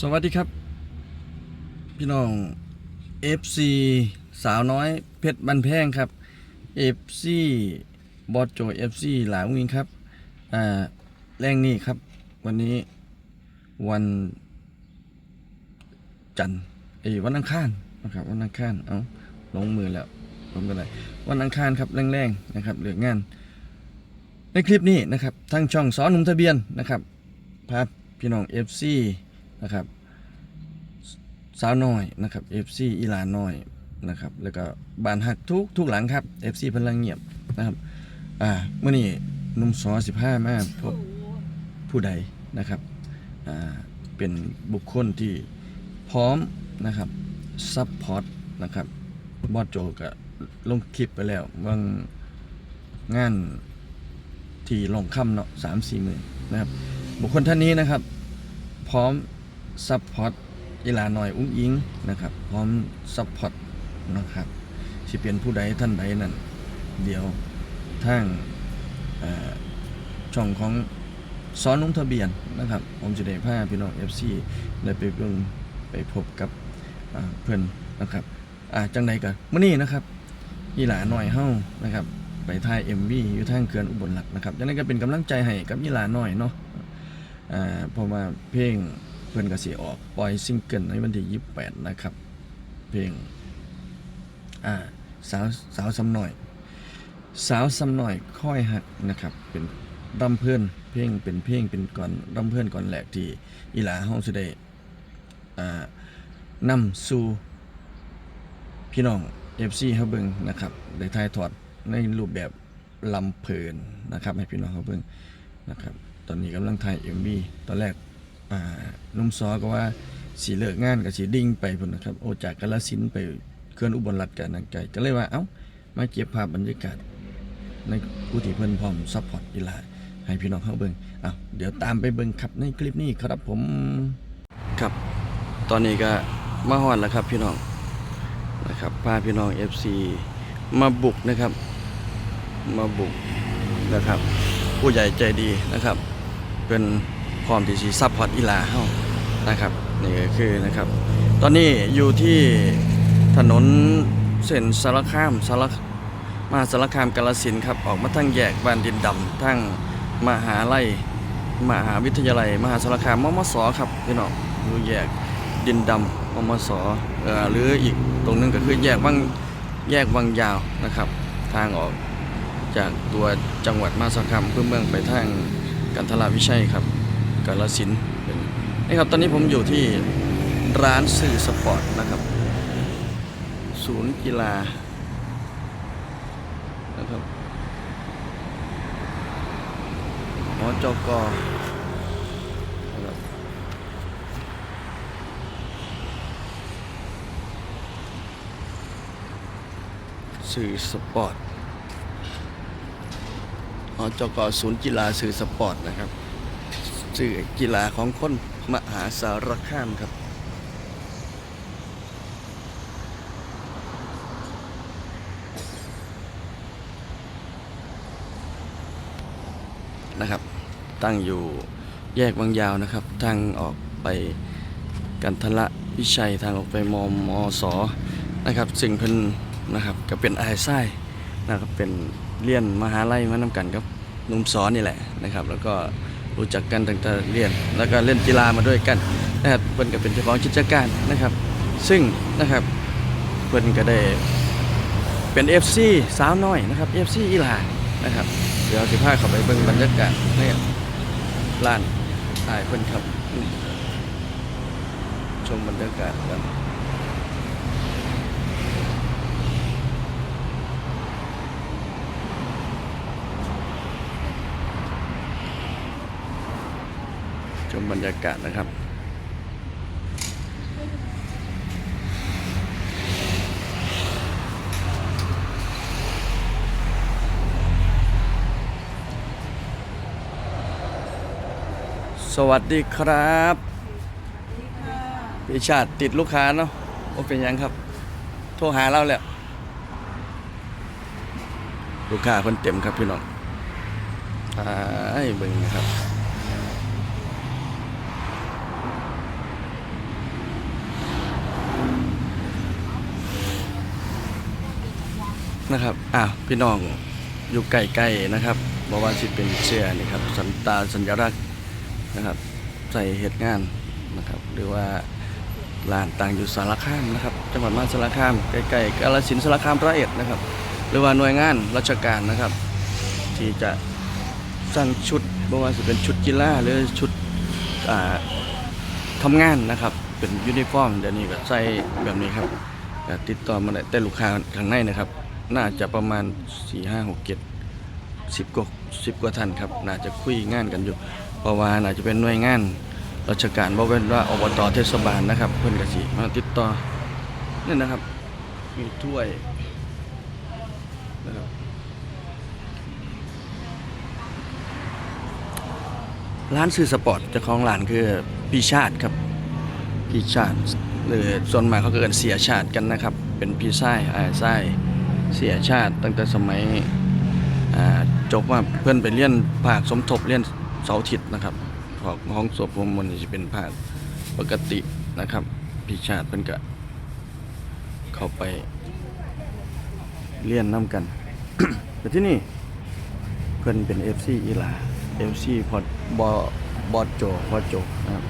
สวัสดีครับ พี่น้อง FC สาวน้อยเพชรบันแพงครับ FC บอสโจ FC หลายวิงครับอ่าแรงนี่ครับ วันนี้วันจันทร์เอ้วันอังคารนะครับวันอังคารเอาลงมือแล้วผมเป็นไรวันอังคารครับแรงๆนะครับเหลืองาน ในคลิปนี้นะครับทั้งช่องสอนหนุ่มทะเบียนนะครับพาพี่น้อง FC นะครับสาวน้อยนะครับ FC อีลานน้อยนะครับแล้วก็บานหักทุกทุกหลังครับ FC พลังเงียบนะครับอ่าเมื่อนี้นุ่มสอ15มาพบผู้ใดนะครับอ่าเป็นบุคคลที่พร้อมนะครับซัพพอร์ตนะครับบอสโจก็ลงคลิปไปแล้วว่างงานที่ลงค่ำเนาะสามสี่หมื่นนะครับบุคคลท่านนี้นะครับ พร้อม ซัพพอร์ตอีลาหน่อยอุ้งอิงนะครับ พร้อมซัพพอร์ตนะครับที่เป็นผู้ใดท่านใดนั่น เดี๋ยวทางช่องของซ้อนนุ่งทะเบียนนะครับ ผมจะได้พาพี่น้อง FC ได้ไปเบิ่งไปพบกับเพื่อนนะครับอ่าจังใดกันเมื้อนี้นะครับอีหลาหน่อยเฮ้านะครับ ไปถ่าย MV อยู่ทางเขื่อนอุบลหลักนะครับดังนั้นก็เป็นกำลังใจให้กับยีหลาหน่อยเนาะอ่าเพราะว่าเพลง เพื่อนก็สิออกปล่อยซิงเกิลในวันที่28นะครับ เพลงอ่าสาวสาวสำหน่อย สาวสำหน่อยค่อยหักนะครับ เป็นรำเพื่อนเพลงเป็นเพลงเป็นก่อนรำเพื่อนก่อนแหลกที่อีหลาเฮาสิได้อ่านำสู่พี่น้อง FC เฮาเบิ่งนะครับได้ถ่ายทอดในรูปแบบลำเพลินนะครับให้พี่น้องเขาเบิ่งนะครับ ตอนนี้กำลังถ่าย MV ตอนแรก อ่านุ่มซอก็ว่าสีเลิกงานกับสีดิ่งไปพุ่นนะครับโอจากกาลสินไปเคลื่อนอุบลรัฐกันนังไกก็เลยว่าเอ้ามาเก็บภาพบรรยากาศในผู้ที่เพิ่นพร้อมซัพพอร์ตอีลาให้พี่น้องเขาเบิ่งเอาเดี๋ยวตามไปเบิ่งครับในคลิปนี้ครับผม ครับ ตอนนี้ก็มาฮอดแล้วครับพี่น้อง นะครับ พาพี่น้อง FC มาบุกนะครับ มาบุกนะครับ ผู้ใหญ่ใจดีนะครับ เป็น พร้อมที่สีซัพพอร์ตอีหลาเฮานะครับนี่ก็คือนะครับ ตอนนี้อยู่ที่ถนนเส้นสารคามสารมาสารคามกาลสินครับออกมาทั้งแยกบ้านดินดำทั้งมหาลัยมหาวิทยาลัย มหาสารคามมมสครับพี่น้องอยู่แยกดินดำมมสเอ่อหรืออีกตรงนึงก็คือแยกวังแยกวังยาวนะครับ ทางออกจากตัวจังหวัดมหาสารคามเพื่อเมืองไปทางกันทราวิชัยครับ กาลสินนี่ครับตอนนี้ผมอยู่ที่ร้านสื่อสปอร์ตนะครับ ศูนย์กีฬานะครับหอจกนะครับสื่อสปอร์ตอจกศูนย์กีฬาสื่อสปอร์ตนะครับ สื่อกีฬาของคนมหาสารคามครับนะครับ ตั้งอยู่แยกบางยาวนะครับทางออกไปกันทละวิชัยทางออกไปมอมอสนะครับสิ่งเพิ่นนะครับก็เป็นไอไส้นะครับเป็นเรียนมหาลัยมานำกันกับนุ่มสอนนี่แหละนะครับ แล้วก็ รู้จักกันตั้งแต่เรียน แล้วก็เล่นกีฬามาด้วยกันนะครับเพิ่นก็เป็นเจ้าของกิจการนะครับ ซึ่งนะครับเพิ่นก็ได้เป็น FC สาวน้อยนะครับ FC อีหลานะครับเดี๋ยวสิพาเข้าไปเบิ่งบรรยากาศในร้านอายเพิ่นครับชมบรรยากาศกัน ช มบรรยากาศนะครับ สวัสดีครับพี่ชาติติดลูกค้าเนาะโอ้เป็นยังครับ โทรหาเราแล้ว ลูกค้าเพิ่นเต็มครับพี่น้องอ่าไอ้เบิ่งนะครับ นะครับอะพี่น้องอยู่ใกล้ๆนะครับบอกว่าสิเป็นเสื้อนี่ครับสัญตาสัญลักษณ์นะครับ ใส่เหตุงานนะครับ หรือว่าลานต่างอยู่สารคามนะครับ จังหวัดมาสารคามใกล้ๆกาฬสินสารคามร้อยเอ็ดนะครับ หรือว่าหน่วยงานราชการนะครับ ที่จะสร้างชุดไม่ว่าจะเป็นชุดกีฬาหรือชุดอ่าทำงานนะครับ เป็นยูนิฟอร์มเดี๋ยวนี้ก็ใส่แบบนี้ครับติดต่อมาได้แต่ลูกค้าข้างในนะครับ น่าจะประมาณ4 5 6 7 10กเจ็ดสิบกว่า10กว่าท่านครับ น่าจะคุยงานกันอยู่เพราะว่าน่าจะเป็นหน่วยงานราชการบ่เป็นว่าอบตเทศบาลนะครับ เพิ่อนกสิมาติดต่อนี่นะครับ มีถ้วยนะครับร้านซื้อสปอร์ตเจ้าของร้านคือพี่ชาติครับพี่ชาติหรือส่วนมากเขาเกินเสียชาติกันนะครับ เป็นพี่ชายอาชาย เสียชาติตั้งแต่สมัยจบว่าเพื่อนไปเรียนภาคสมทบเรียนเสาร์อาทิตย์นะครับของห้องศพผมมันจะเป็นภาคปกตินะครับพี่ชาติเพิ่อนก็เข้าไปเรียนน้ำกัน แต่ที่นี่เพื่อนเป็น FC อีหลา FC พอดบอบอดโจพอดโจนะครับ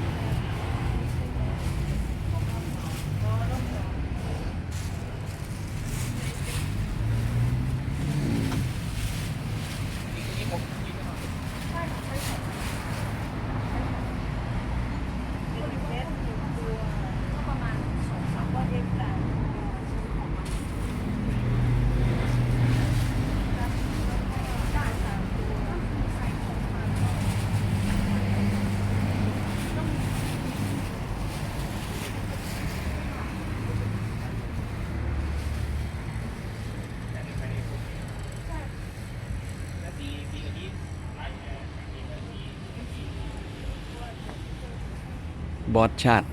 บอสชาติ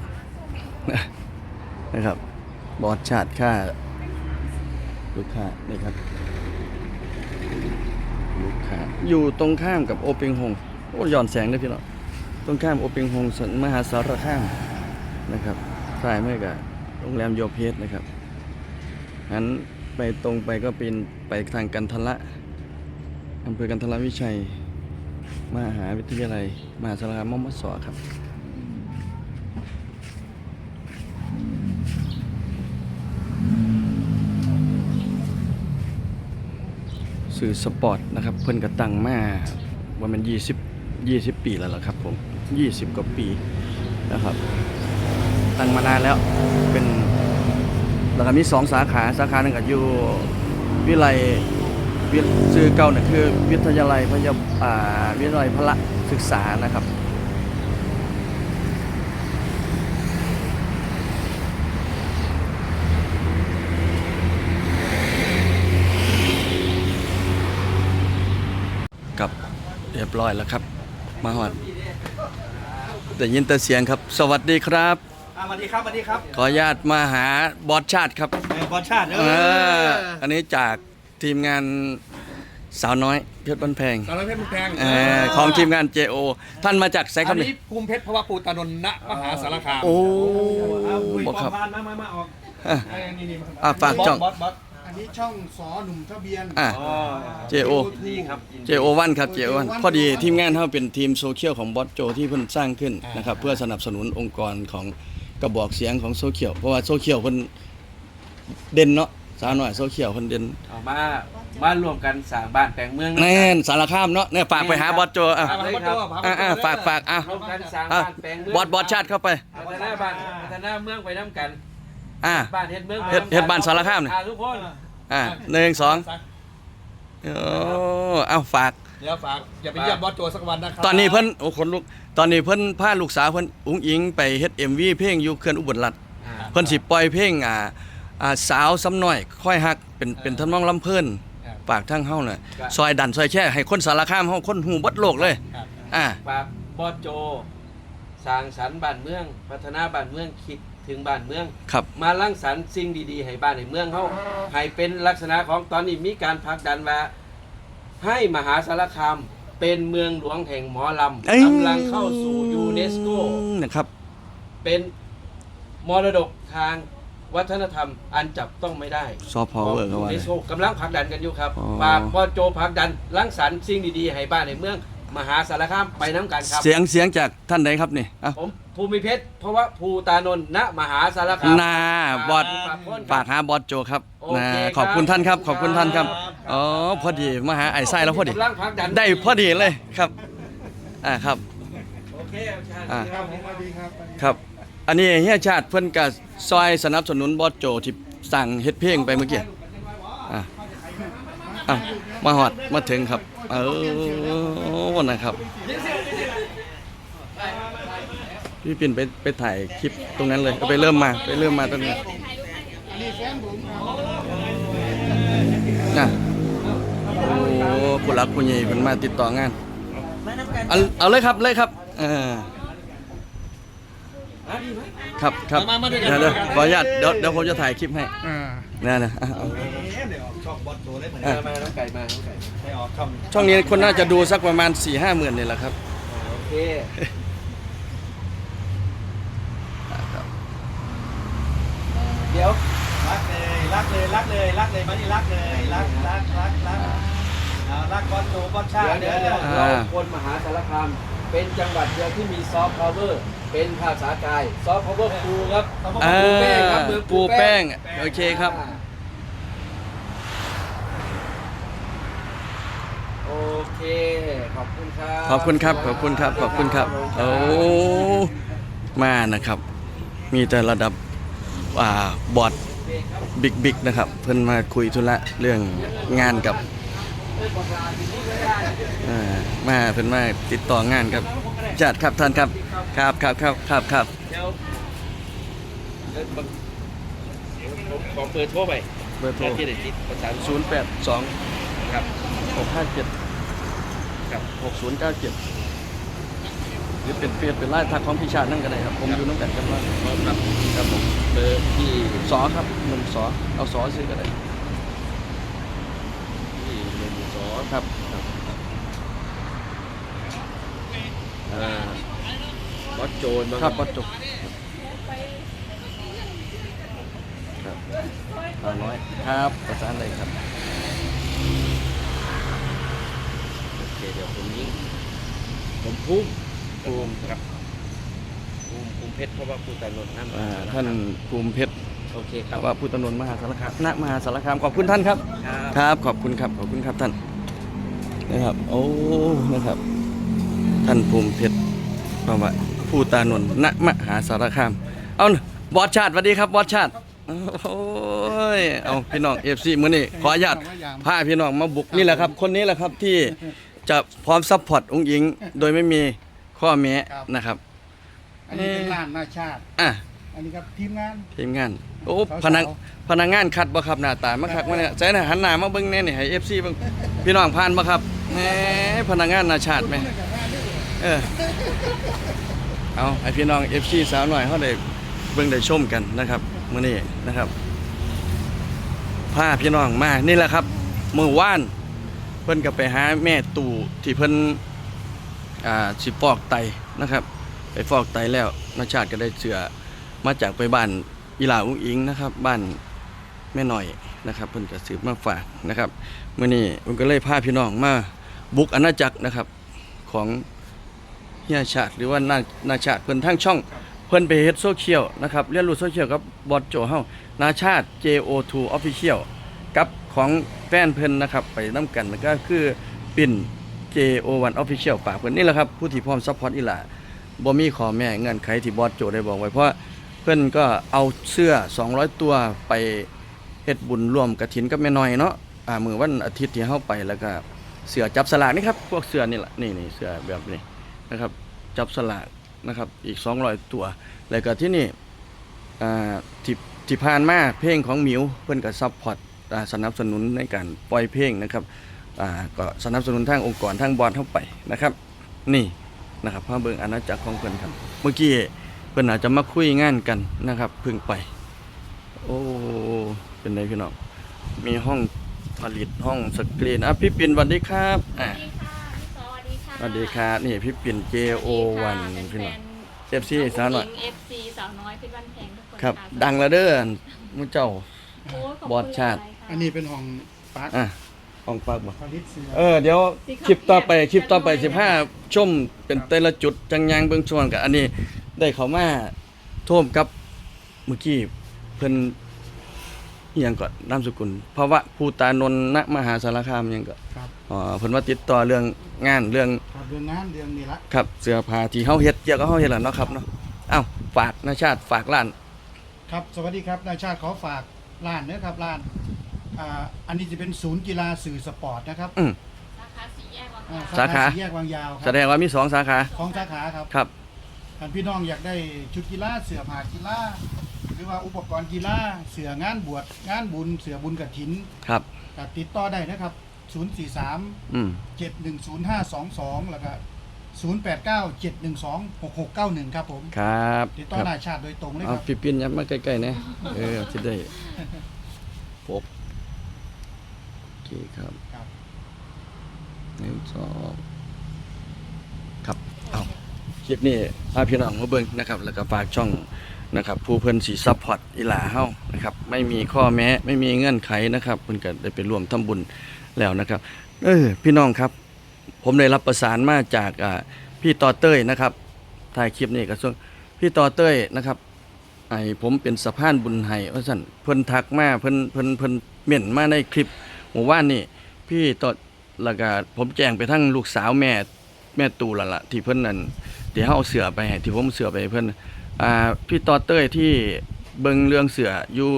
นะครับ บอสชาติค่า ลูกค้านี่ครับ ลูกค้า อยู่ตรงข้ามกับโอเปงฮงโอ้ย้อนแสงด้พี่น้องตรงข้ามโอเปงฮงสมหาสารคามนะครับสายไม่กับโรงแรมโยเพสนะครับงั้นไปตรงไปก็เป็นไปทางกันทละอำเภอกันทละวิชัย มหาวิทยาลัย มหาสารคามมอมสอครับ สื่อสปอร์ตนะครับ เพิ่นก็ตั้งมาว่ามัน20 20 ปีแล้วล่ะครับผม20 กว่าปีนะครับ ตั้งมานานแล้วเป็นแล้วก็มีสองสาขาสาขาหนึ่งก็อยู่วิไลวิชื่อเก่าเนี่ยคือวิทยาลัยพยาอ่าวิทยาลัยพละศึกษานะครับเรียบร้อยแล้วครับ มาหอดแต่ยินแต่เสียงครับ สวัสดีครับ อ่าสวัสดีครับสวัสดีครับขออนุญาตมาหาบอสชาติครับเออบอลชาติเอเออออันนี้จากทีมงานสาวน้อยเพชรบ้านแพงตอนนั้นเพชรมุกแพงเออของทีมงาน JO ท่านมาจากไซคอัรันบเนี่นี้ภูมิเพชรพระวปูตานนท์ณมหาสารคามโอ้เอาคุยบอกครับพานมามามาออกอะเอ้ยนี่นี่มาอะฝากช่อง บอสบอสอั นนี้ช่องสอหนุ่มทะเบียนอะ อ๋อ JO นี่ครับ JO วันครับ JO วันพอดีทีมงานเขาเป็นทีมโซเชียลของบอสโจที่เพิ่นสร้างขึ้นนะครับเพื่อสนับสนุนองค์กรของกระบอกเสียงของโซเชียลเพราะว่าโซเชียลเพิ่นเด่นเนาะสาวน้อยโซเชียลเพิ่นเด่นเอามา มารวมกันสร้างบ้านแต่งเมืองแน่นสารคามเนาะเนี่ยฝากไปหาบอสโจอะพามาบอสโจ้พามาบอสโจ้อะอะฝากฝากอะร่วมกันสร้างอะบ้านแต่งเมืองบอสบอสชาติเข้าไป พัฒนาบ้านพัฒนาเมืองไปน้ำกัน อะบ้านเฮ็ดเมืองไปเฮ็ดำกัเฮ็ดบ้านสารคามนี่ อ่ทุกคนอะหนึ่งสองโอ้เอาฝาก เดี๋ยวฝากอย่าไปเยี่ยมบอสโจสักวันนะครับตอนนี้เพิ่นโอ้คนลุกตอนนี้เพิ่นพาลูกสาวเพิ่นอุ้งอิงไปเฮ็ด MV เพลงอยู่เขื่อนอุบลรัตน์อ่าเพิ่นสิปล่อยเพลงอ่าอ่าสาวซ้ำน้อย ค่อยฮักเป็นเป็นทำนองลำเพิ่นฝากทางเฮาน่ะซอยดันซอยแช่ให้คนสารคามเฮาคนหูเบัดโลกเลย ครับ อ่า ฝากบอสโจสร้างสรรค์บ้านเมือง พัฒนาบ้านเมืองคิด ถึงบ้านเมือง ครับ มารังสรรค์สิ่งดีๆ ให้บ้านในเมืองเขาให้เป็นลักษณะของตอนนี้มีการผลักดันว่าให้มหาสารคามเป็นเมืองหลวงแห่งหมอลำเอ้ย กำลังเข้าสู่ยูเนสโก นะครับ เป็นมรดกทางวัฒนธรรมอันจับต้องไม่ได้ซอฟต์พาวเวอร์ก็ว่าในเลยโซกำลังผลักดันกันอยู่ครับอ๋อ ฝากบอโจผลักดันรังสรรค์สิ่งดีๆ ให้บ้านในเมือง มหาสารคามไปน้ำกันครับ เสียงเสียงจากท่านใดครับนี่อะผม ภูมิเพชรเพราะว่าภูตานนท์ณมหาสารคามนาบอสฝากคนฝากหาบอสโจครับโอเคนะครับขอบคุณท่านครับ ขอบคุณท่านครับอ๋อพอดีมาหาไอ้ไส้แล้วพอดีกำลังผลักดันได้พอดีเลยครับอ่าครับ โอเคโอเคอ่า ครับผมสวัสดีครับครับ อันนี้เฮียชาติเพิ่นก็ซอยสนับสนุนบอสโจที่สั่งเฮ็ดเพลงไปเมื่อกี้อะอะมาฮอดมาถึงครับ เออนะครับ พี่ปิ่นไปไปถ่ายคลิปตรงนั้นเลยเอาไปเริ่มมาไปเริ่มมาตรงนี้อันนี้แฟนผมครับนะโอ้ผู้รักผู้ใหญ่เพิ่นมาติดต่องานเอาเอาเลยครับเลยครับเออครับครับมามาด้วยกัน เดี๋ยวเดี๋ยวขออนุญาตเดี๋ยวเดี๋ยวผมจะถ่ายคลิปให้อ่านะนะอะเอาเอ๊ะเดี๋ยวออกช่องบอสโจได้เหมือนอะเดิมมาน้องไก่มาน้องไก่ไม่ออกช่องช่องนี้คนน่าจะดูสักประมาณ4ี่ห้าหมื่นนี่แหละครับ โอเค เดี๋ยว รักเลย รักเลยรักเลยรักเลยมานี่รักเลยรักรักรักรักเอารักบอสโจบอสชาเดี๋ยวติเดี๋ยวเดี๋เดี๋ยยววอ่าเราคนมหาสารคามเป็นจังหวัดเดียวที่มีซอฟต์พาวเวอร์เป็นภาษากายซอฟต์พาวเวอร์ปูครับอ่าปูแป้งครับมือปูแป้ง โอเคครับ โอเค ขอบคุณครับ ขอบคุณครับ ขอบคุณครับ ขอบคุณครับ โอ้ มานะครับ มีแต่ระดับอ่าบอร์ด บิ๊กบิ๊กนะครับ เพิ่นมาคุยธุระเรื่องงานกับอ่ามาเพิ่นมาติดต่องานครับจัดครับท่านครับครับครับครับครับครับเดี๋ยวเดี๋ยวผมผมขอเปิดโทรไปเบอร์โทรที่เด็ดที่ประสาน0 8 2ครับ6 5 7ครับ6 0 9 7หรือเป็นเฟซเป็นไลน์ทักของพี่ชาตินั่นก็ได้ครับ ผมอยู่น้ำกันกันว่าครับครับผมเบ อร์ที่สอครับหนึ่งสอเอาสอซื้อก็ได้ที่หนึ่งสองครับอ่าวัดโจรมาครับก็จบครับห้าร้อยครับประสานเลยครับโอเคเดี๋ยวผมยิงผมพุ่มภูมิครับ ภูมิภูมิเพชรเพราะว่าภูตานนท์นั่นอ่าท่านภูมิเพชรโอเคครับว่าพุทธนนท์มหาสารคามณมหาสารคามขอบคุณท่านครับครับครับขอบคุณครับขอบคุณครับท่านนะครับโอ้นะครับ ท่านภูมิเพชรประวัติผู้ตานนท์ณมหาสารคาม เอาน่ะบอสชาติสวัสดีครับบอสชาติโอ้ยเอาพี่น้องเอฟซีมื้อนี้ขออนุญาตพาพี่น้องมาบุกนี่แหละครับ คนนี้แหละครับที่จะพร้อมซัพพอร์ตองค์หญิง โดยไม่มีข้อแม้นะครับ อันนี้เป็นร้านหน้าชาติ อะอันนี้ครับทีมงาน ทีมงาน โอ้สาวๆพนักพนักงานคัดบ่ครับหน้าตามาคักมาเนี่ยใจน่ะหันหน้ามาเบิ่งแน่นี่ให้ FC เบิ่งพี่น้องผ่านบ่ครับแหมพนักงานนาชาติแหมเออเอาให้พี่น้อง FC สาวหน่อยเฮาได้เบิ่งได้ชมกันนะครับมื้อนี้นะครับพาพี่น้องมานี่แหละครับมื้อวานเพิ่นก็ไปหาแม่ตู่ที่เพิ่นอ่าสิฟอกไตนะครับ ไปฟอกไตแล้วนาชาติก็ได้เสือมาจากไปบ้านอีหลาอุ้งอิงนะครับ บ้านแม่หน่อยนะครับเพิ่นก็สืบมาฝากนะครับเมื้อนี้ผมก็เลยพาพี่น้องมาบุกอาณาจักรนะครับของเฮียชาติหรือว่านานาชาติเพิ่นทั้งช่องเพิ่นไปเฮ็ดโซเชียลนะครับเรียนรู้โซเชียลกับบอดโจเฮานาชาติ JO2 Official กับของแฟนเพิ่นนะครับไปนํกันแล้วก็คือปิ่น JO1 Official ฝากเพิ่นนี่แหละครับผู้ที่พร้อมซัพพอร์ตอีหลา บ่มีขอแม่เงื่อนไขที่บอดโจได้บอกไว้เพราะเพื่อนก็เอาเสื้อ 200 ตัวไปเฮ็ดบุญร่วมกระถินกับแม่น้อยเนาะอ่ามือวันอาทิตย์ที่เข้าไปแล้วก็เสือจับสลากนี่ครับพวกเสือนี่แหละนี่นี่เสือแบบนี้นะครับจับสลากนะครับอีก 200 ตัว แล้วก็ที่นี่อ่าที่ที่ผ่านมาเพลงของหมิวเพื่อนก็ซัพพอร์ตอ่าสนับสนุนในการปล่อยเพลงนะครับอ่าก็สนับสนุนทางองค์กรทางบอลเข้าไปนะครับ นี่ นะครับพาเบิ่งอาณาจักรของเพื่อนครับเมื่อกี้เพิ่นอาจจะมาคุยงานกันนะครับเพิ่งไป โอ้เป็นไงพี่น้องมีห้องผลิตห้องสกรีนอะพี่ปิ่นสวัสดีครับอะสวัสดีค่ะพี่ซอสวัสดีค่ะสวัสดีครับนี่พี่ปิ่น JO1 พี่น้องแฟนๆ FC สาวหน่อยเอฟซีสาวน้อยเพชรบ้านแพงทุกคนครับะดังแล้วเด้อมุเจ้าโอ้ยขคุณบอดชาติหลยๆค่ะอันนี้เป็นห้องปักอะ อองปากบ่ผลิตเสือเออเดี๋ยวคลิปต่อไปคลิปต่อไป15ชมเป็นแต่ละจุดจังยางเบิ่งช่วงกับอันนี้ได้เข้ามาท่วมกับเมื่อกี้เพิ่นอีหยังก่อนนามสกุลภาวะภูตานนท์ณมหาสารคามหยังก็ครับอ๋อเพิ่นว่าติดต่อเรื่องงานเรื่อง ครับเรื่องงานเรื่องนี้ละ ครับเสื้อผ้าที่เฮาเฮ็ดเกี่ยวกับเฮาเฮ็ดล่ะเนาะครับเนาะอ้าวฝากนาชาติฝากร้าน ครับ สวัสดีครับนายชาติขอฝากร้านเนื้อครับร้าน อ่าอันนี้จะเป็นศูนย์กีฬาสื่อสปอร์ตนะครับอืม สาขาสีแยกวังอ่ยาวสาขา สี่แยกวางยาวคแสรับดงว่ามีสองสาขาของสาขาครับครับ ท่านพี่น้องอยากได้ชุดกีฬาเสื้อผ้ากีฬาหรือว่าอุปกรณ์กีฬาเสื้องานบวชงานบุญเสื้อบุญกฐินครับ ก็ติดต่อได้นะครับ043 อืม 710522 แล้วก็089 712 6691 ครับผมครับติดต่อครับนายชาติโดยตรงเลยเอาครับ พี่ปิ้นยับมาใกล้ๆนะเออสิได้พบโอเคครับครับหนึ่งสองครับเอาคลิปนี้พาพี่น้องมาเบิ่งนะครับ แล้วก็ฝากช่องนะครับ ผู้เพิ่นสีซัพพอร์ตอีหลาเฮานะครับ ไม่มีข้อแม้ไม่มีเงื่อนไขนะครับเพิ่นก็ได้ไปร่วมทำบุญแล้วนะครับ เออพี่น้องครับ ผมได้รับประสานมาจากอ่าพี่ต่อเต้ยนะครับถ่ายคลิปนี้ก็ส่วนพี่ต่อเต้ยนะครับไอ้ผมเป็นสะพานบุญให้ว่าซั่นเพิ่นทักมาเพิ่นเพิ่นเพิ่นเม่นมาในคลิป หมู่ว่านนี่พี่ต่อแล้วก็ผมแจ้งไปทั้งลูกสาวแม่แม่ตูล้วล่ะที่เพิ่นนั่นที่เฮาเอาเสือไปให้ที่ผมเสือไปเพิ่นอ่าพี่ตอเต้ยที่เบิงเรื่องเสืออยู่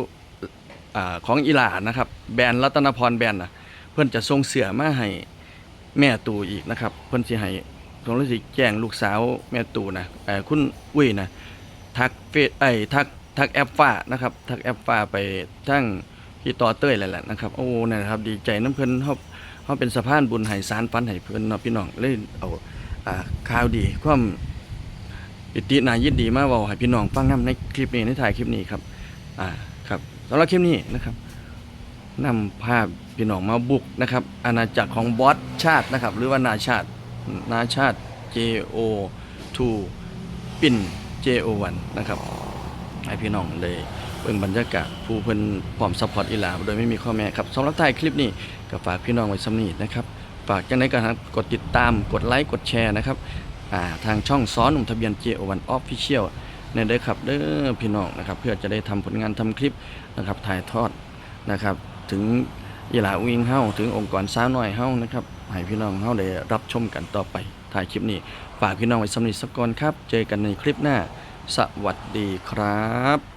อ่าของอีหลานะครับ แบรนด์รัตนพรแบรนด์นะเพิ่นจะส่งเสือมาให้แม่ตูอีกนะครับ เพิ่นสิให้ตรงนี้สิแจ้งลูกสาวแม่ตูนะเออคุณอุ้ยนะทักเฟซไอ้ทักทักแอปฟ้านะครับ ทักแอปฟ้าไปทั้ง พี่ต่อเต้ยแหละนะครับ โอ้นั่นะครับ ดีใจน้ำเพลินเฮาเฮาเป็นสะพานบุญให้สารฝันให้เพลินเนาะพี่น้องเลยเอาอ่าข่าวดีความปิตินายินดีมาเว้าให้พี่น้องฟังนํในคลิปนี้ในถ่ายคลิปนี้ครับ อ่าครับสำหรับคลิปนี้นะครับนำภาพพี่น้องมาบุกนะครับอาณาจักรของบอสชาตินะครับ หรือว่านาชาตินาชาติ JO2 ปิ่น JO1 นะครับ ให้พี่น้องเลยเบิ่งบรรยากาศผู้เพิ่นพร้อมซัพพอร์ตอีหลาโดยไม่มีข้อแม้ครับสำหรับท้ายคลิปนี้ก็ฝากพี่น้องไว้สำนีนะครับฝากจังไดกันครับกดติดตามกดไลค์กดแชร์นะครับอ่าทางช่องซ้อนหนุ่มทะเบียน JO1 Official เนี่ยเด้อครับเด้อพี่น้องนะครับเพื่อจะได้ทำผลงานทำคลิปนะครับถ่ายทอดนะครับถึงอีหลาวิงเฮาถึงองค์กรสาวน้อยเฮานะครับให้พี่น้องเฮาได้รับชมกันต่อไปถ่ายคลิปนี้ฝากพี่น้องไว้สำนิทสักก่อนครับ เจอกันในคลิปหน้า สวัสดีครับ